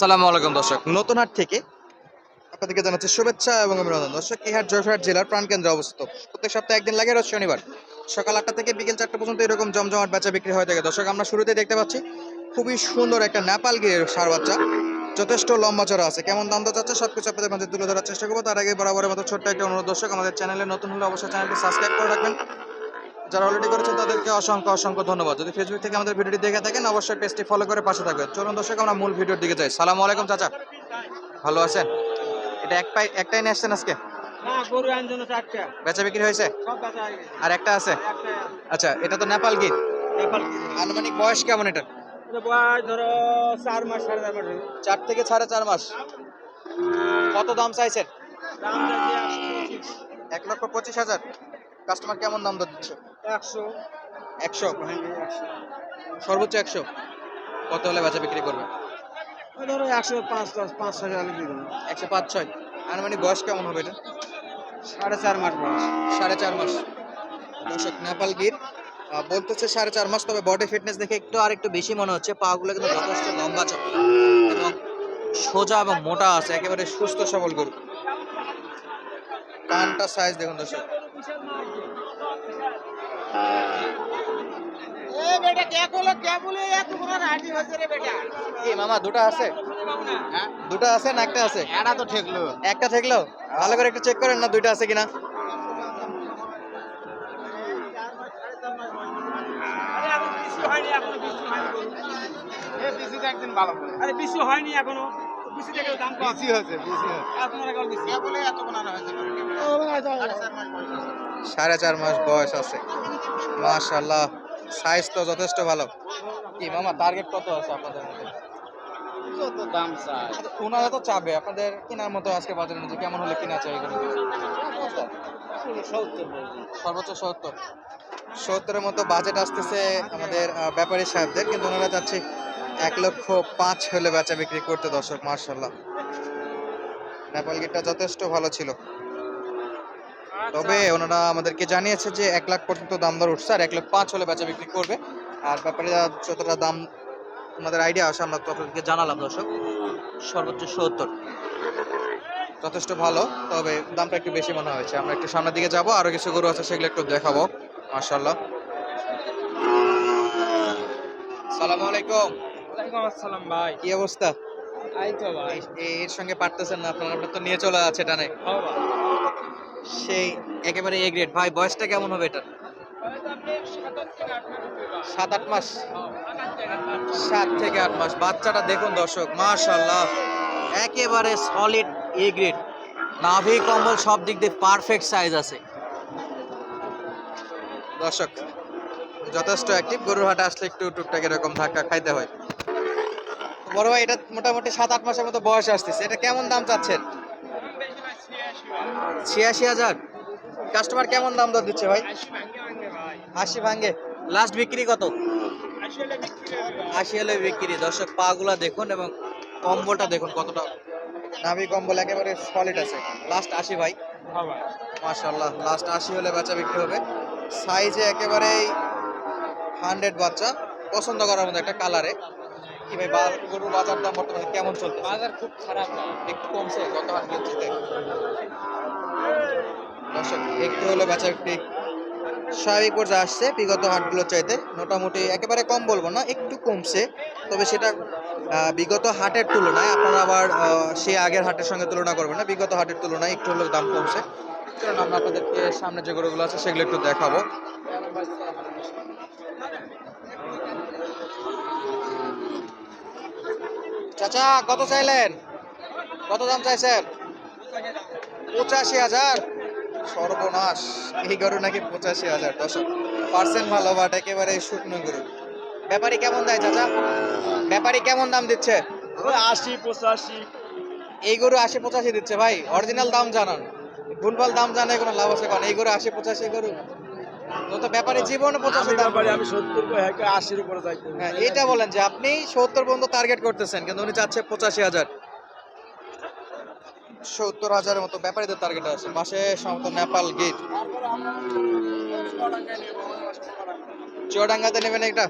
সালামু আলাইকুম দর্শক, নতুন হাট থেকে আপনাদেরকে জানাচ্ছি শুভেচ্ছা এবং অভিনন্দন। দর্শক, এই হাট জয়পুরহাট জেলার প্রাণকেন্দ্রে অবস্থিত। প্রত্যেক সপ্তাহে একদিন লাগে শনিবার। সকাল আটটা থেকে বিকেল চারটা পর্যন্ত এরকম জমজমাট বেচা বিক্রি হয়ে থাকে। দর্শক, আমরা শুরুতে দেখতে পাচ্ছি, খুবই সুন্দর একটা নেপাল গিরের সার বাচ্চা। যথেষ্ট লম্বা চড়া আছে। কেমন দাম তো চাচ্ছে সব কিছু আপনাদের মাঝে তুলে ধরার চেষ্টা করব। তার আগে বরাবরের মতো ছোট্ট একটা অনুরোধ দর্শক, আমাদের চ্যানেলে নতুন হলে অবশ্যই চ্যানেলটি সাবস্ক্রাইব করে রাখবেন। যারা অলরেডি করেছেন তাদেরকে অসংখ্য অসংখ্য ধন্যবাদ। যদি ফেসবুক থেকে আমাদের ভিডিওটি দেখে থাকেন অবশ্যই পেজটি ফলো করে পাশে থাকবেন। চলুন দর্শক আমরা মূল ভিডিওর দিকে যাই। সালামু আলাইকুম চাচা। ভালো আছেন? এটা এক পাই একটাই নিয়ে আসছেন আজকে? চারটা। বেচা বিক্রি হয়েছে? হয়ে আর একটা আছে? আচ্ছা এটা তো নেপাল নেপাল। আনুমানিক বয়স কেমন এটা? ধরো চার মাস সাড়ে চার মাস চার থেকে সাড়ে চার মাস। কত দাম চাইছেন? এক লক্ষ পঁচিশ হাজার। কাস্টমার কেমন দাম দিচ্ছে একশো? একশো সর্বোচ্চ একশো? কত হলে বেচা বিক্রি করবে? ধরো একশো পাঁচ দশ পাঁচ ছয় আলু দিয়ে দেবো একশো পাঁচ ছয়। আনুমানিক বয়স কেমন হবে এটা? সাড়ে চার মাস বয়স। সাড়ে চার মাস। দর্শক নেপাল গির বলতেছে সাড়ে চার মাস তবে বডি ফিটনেস দেখে একটু আর একটু বেশি মনে হচ্ছে। পা গুলো কিন্তু যথেষ্ট লম্বা চড়া এবং সোজা এবং মোটা আছে একেবারে সুস্থ সবল গরু। কানটা সাইজ দেখুন দর্শক। কে মামা দুটো আছে। হ্যাঁ? দুটো আছে না একটা আছে? এড়া তো ঠেকলো। একটা থাকল ভালো করে একটু চেক করেন না দুইটা আছে কিনা। আরে এখন হয়নি এখনও বৃষ্টি হয়নি গরু। এ বিসিতে একদিন ভালো করে। আরে বৃষ্টি হয়নি এখনও। বৃষ্টি থেকে দাম কম। বিসি হয়েছে বিসি হয়েছে। এখন আর এখন বৃষ্টি কে বলে এত বানানো হয়েছে? সাড়ে চার মাস বয়স আছে। মাশাল্লাহ সাইজ তো যথেষ্ট ভালো। কি মামা টার্গেট কত আছে আপনাদের মধ্যে? কত দাম চাই। ওনারা তো চাবে আপনাদের কেনার মতো আজকে বাজারে নিচে কেমন হলে কিনা চাই এগুলো। সত্তর সর্বোচ্চ সত্তর। সত্তরের মতো বাজেট আসতেছে আমাদের ব্যাপারী সাহেবদের কিন্তু ওনারা চাচ্ছে এক লক্ষ পাঁচ হলে বেচা বিক্রি করতে দর্শক মার্শাল্লাহ নেপাল গিটটা যথেষ্ট ভালো ছিল। তবে ওনারা আমাদেরকে জানিয়েছে যে এক লাখ পর্যন্ত দাম দর উঠছে আর এক লাখ পাঁচ হলে বেচা বিক্রি করবে। আর ব্যাপারে যতটা দাম ওনাদের আইডিয়া আসে আমরা ততদিকে জানালাম দর্শক। সর্বোচ্চ সত্তর। যথেষ্ট ভালো তবে দামটা একটু বেশি মনে হয়েছে। আমরা একটু সামনের দিকে যাব আরও কিছু গরু আছে সেগুলো একটু দেখাবো। মাশাল্লাহ সালামু আলাইকুম। আসসালাম ভাই। কি অবস্থা? এই এর সঙ্গে পারতেছেন না আপনারা আপনার তো নিয়ে চলে আছে টানে হ্যাঁ সেই একেবারে এ গ্রেড ভাই, বয়সটা কেমন হবে এটা সাত আট মাস। সাত থেকে আট মাস। বাচ্চাটা দেখুন দর্শক মাশাল্লাহ একেবারে সলিড এ গ্রেড নাভি, কম্বল সব দিক দিয়ে পারফেক্ট সাইজ আছে। দর্শক, যথেষ্ট অ্যাক্টিভ গরুর হাটে আসলে একটু টুকটাক এরকম ধাক্কা খাইতে হয়। বড় ভাই, এটা মোটামুটি সাত আট মাসের মতো বয়স আসতেছে। এটা কেমন দাম চাচ্ছেন? ছিয়াশি হাজার। কাস্টমার কেমন দাম দর দিচ্ছে ভাই? আশি ভাঙ্গে। লাস্ট বিক্রি কত? আশি হলে বিক্রি। দর্শক পা গুলা দেখুন এবং কম্বলটা দেখুন কতটা। নাভি কম্বল একেবারে সলিড আছে। লাস্ট আশি ভাই। মাশাল্লাহ লাস্ট আশি হলে বাচ্চা বিক্রি হবে। সাইজে একেবারেই হান্ড্রেড বাচ্চা। পছন্দ করার মতো একটা কালারে গরুর বাজার দাম বর্তমানে কেমন চলছে বাজার খুব খারাপ। একটু কমছে কত হাট দর্শক একটু হলে বেচা বিক্রি স্বাভাবিক পর্যায়ে আসছে বিগত হাটগুলো চাইতে। মোটামুটি একেবারে কম বলব না একটু কমছে। তবে সেটা বিগত হাটের তুলনায় আপনারা আবার সেই আগের হাটের সঙ্গে তুলনা করবেন না বিগত হাটের তুলনায় একটু হলেও দাম কমছে। কারণ আমরা আপনাদেরকে সামনে যে গরুগুলো আছে সেগুলো একটু দেখাবো। চাচা কত চাইলেন? কত দাম চাইছেন? পঁচাশি হাজার। সর্বনাশ এই গরু নাকি পঁচাশি হাজার। দশ পার্সেন্ট ভালো বাট একেবারে শুকনো গরু। ব্যাপারী কেমন দেয় চাচা? ব্যাপারী কেমন দাম দিচ্ছে? আশি পঁচাশি। এই গরু আশি পঁচাশি দিচ্ছে ভাই। অরিজিনাল দাম জানান। ভুলভাল দাম জানে কোনো লাভ আছে? কারণ এই গরু আশি পঁচাশি গরু। তো তো ব্যাপারী পঁচাশি দাম আমি সত্তর হ্যাঁ আশির উপরে যাই হ্যাঁ এটা বলেন যে আপনি সত্তর পর্যন্ত টার্গেট করতেছেন কিন্তু উনি চাচ্ছে পঁচাশি হাজার। সত্তর হাজারের মতো ব্যাপারীদের টার্গেট আছে পাশে সম্ভবত নেপাল গেট চুয়াডাঙ্গাতে নেবেন এটা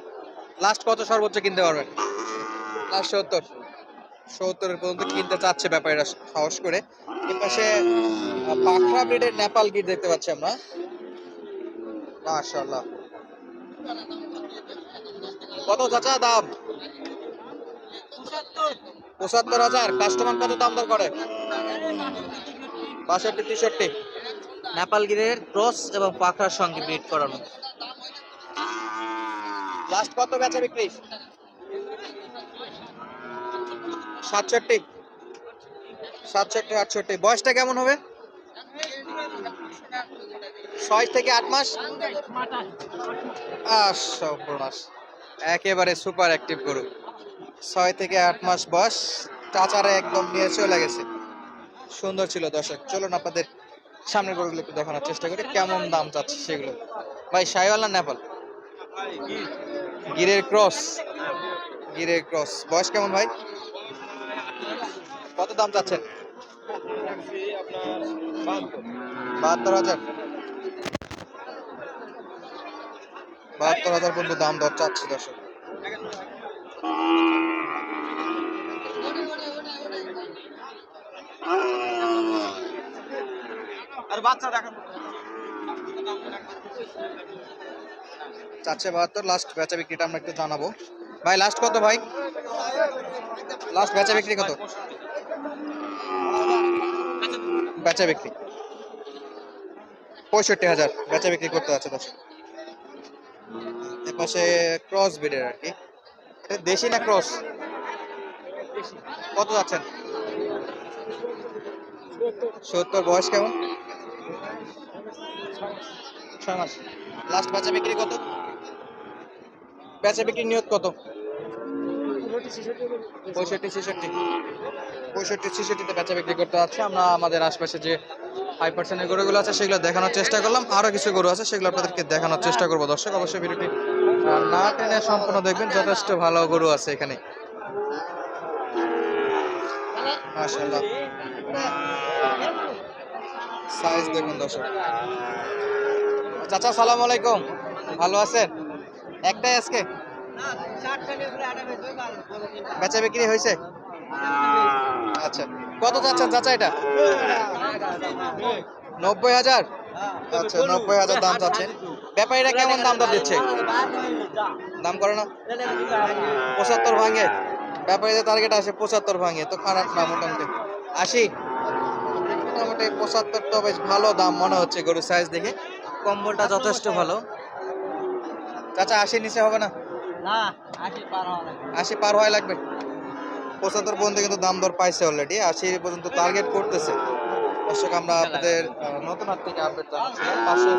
লাস্ট কত সর্বোচ্চ কিনতে পারবেন? লাস্ট সত্তর। সত্তরের পর্যন্ত কিনতে চাচ্ছে ব্যাপারীরা সাহস করে। এর পাশে পাখরা ব্রিডের নেপাল গির দেখতে পাচ্ছি আমরা। মাশাআল্লাহ। কত চাচা দাম? পঁচাত্তর হাজার। কাস্টমার কত দাম দর করে? বাষট্টি, তেষট্টি। নেপাল গিরের ক্রস এবং পাখরার সঙ্গে ব্রিড করানো। লাস্ট কত বেচা বিক্রি? সাতষট্টি। সাতষট্টি, আটষট্টি। বয়সটা কেমন হবে? ছয় থেকে আট মাস? আহ, একেবারে সুপার অ্যাক্টিভ গরু। ছয় থেকে আট মাস বয়স চাচারা একদম নিয়ে চলে গেছে। সুন্দর ছিল দর্শক। চলুন আপনাদের সামনের গরুগুলো একটু দেখানোর চেষ্টা করি। কেমন দাম চাচ্ছে সেগুলো? ভাই সাইওয়াল নেপাল? গিরের ক্রস। গিরের ক্রস। বয়স কেমন ভাই? কত দাম চাচ্ছেন? বাহাত্তর হাজার। বাহাত্তর হাজার পর্যন্ত দাম দর চাচ্ছি দর্শক। আর বাচ্চা বাহাত্তর লাস্ট বেচা বিক্রিটা আমরা একটু জানাব। ভাই লাস্ট কত ভাই? লাস্ট বেচা বিক্রি কত? বেচা বিক্রি। পঁয়ষট্টি হাজার বেচা বিক্রি করতে আছে দর্শক। এপাশে ক্রস ব্রিডের আর কি। দেশি না ক্রস? কত যাচ্ছেন? সত্তর, বয়স কেমন? ছয় মাস। লাস্ট বেচা বিক্রি কত? বেচা বিক্রি নিয়ত কত? পঁয়ষট্টি, ছেষট্টি। পঁয়ষট্টি, ছেষট্টিতে বেচা বিক্রি করতে আছে আমরা আমাদের আশপাশে যে ফাইভ পার্সেন্টের গরুগুলো আছে, সেগুলো দেখানোর চেষ্টা করলাম। আরও কিছু গরু আছে, সেগুলো আপনাদেরকে দেখানোর চেষ্টা করব। দর্শক, অবশ্যই ভিডিওটি না টেনে সম্পূর্ণ দেখবেন, যথেষ্ট ভালো গরু আছে এখানে। সাইজ দেখুন চাচা, সালাম আলাইকুম। ভালো আছেন? একটাই আজকে? বেচা বিক্রি হয়েছে? আচ্ছা কত চাচ্ছেন চাচা এটা? নব্বই হাজার? আচ্ছা নব্বই হাজার দাম চাচ্ছেন ব্যাপারীরা কেমন দাম দর দিচ্ছে? দাম করে না? পঁচাত্তর ভাঙে। ব্যাপারীদের টার্গেট আছে পঁচাত্তর ভাঙে তো খারাপ না মোটামুটি। আশি? মোটামুটি পঁচাত্তর তো বেশ ভালো দাম মনে হচ্ছে গরুর সাইজ দেখে। কম্বলটা যথেষ্ট ভালো। চাচা আশি নিচে হবে না? আশি পার হওয়া লাগবে? পঁচাত্তর পর্যন্ত কিন্তু দাম দর পাইছে অলরেডি আশি পর্যন্ত টার্গেট করতেছে। দর্শক, আমরা আপনাদের নতুন হাট থেকে আপডেট জানাচ্ছিলাম পাশে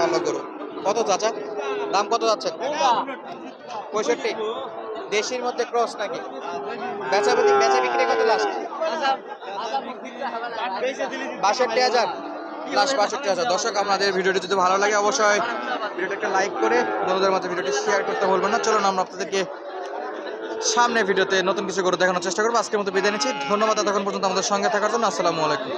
ভালো গরু। কত চাচা? দাম কত যাচ্ছে পঁয়ষট্টি। দেশির মধ্যে ক্রস নাকি? বেচা বেচা বিক্রি কত লাস্ট? বাষট্টি হাজার। লাস্ট বাষট্টি হাজার। দর্শক আপনাদের ভিডিওটি যদি ভালো লাগে, অবশ্যই ভিডিওটা একটা লাইক করে বন্ধুদের মধ্যে ভিডিওটি শেয়ার করতে বলবেন না। চলুন, আমরা আপনাদেরকে সামনে ভিডিওতে নতুন কিছু করে দেখানোর চেষ্টা করব। আজকের মতো বিদায় নিচ্ছি। ধন্যবাদ এতক্ষণ পর্যন্ত আমাদের সঙ্গে থাকার জন্য। আসসালামু আলাইকুম।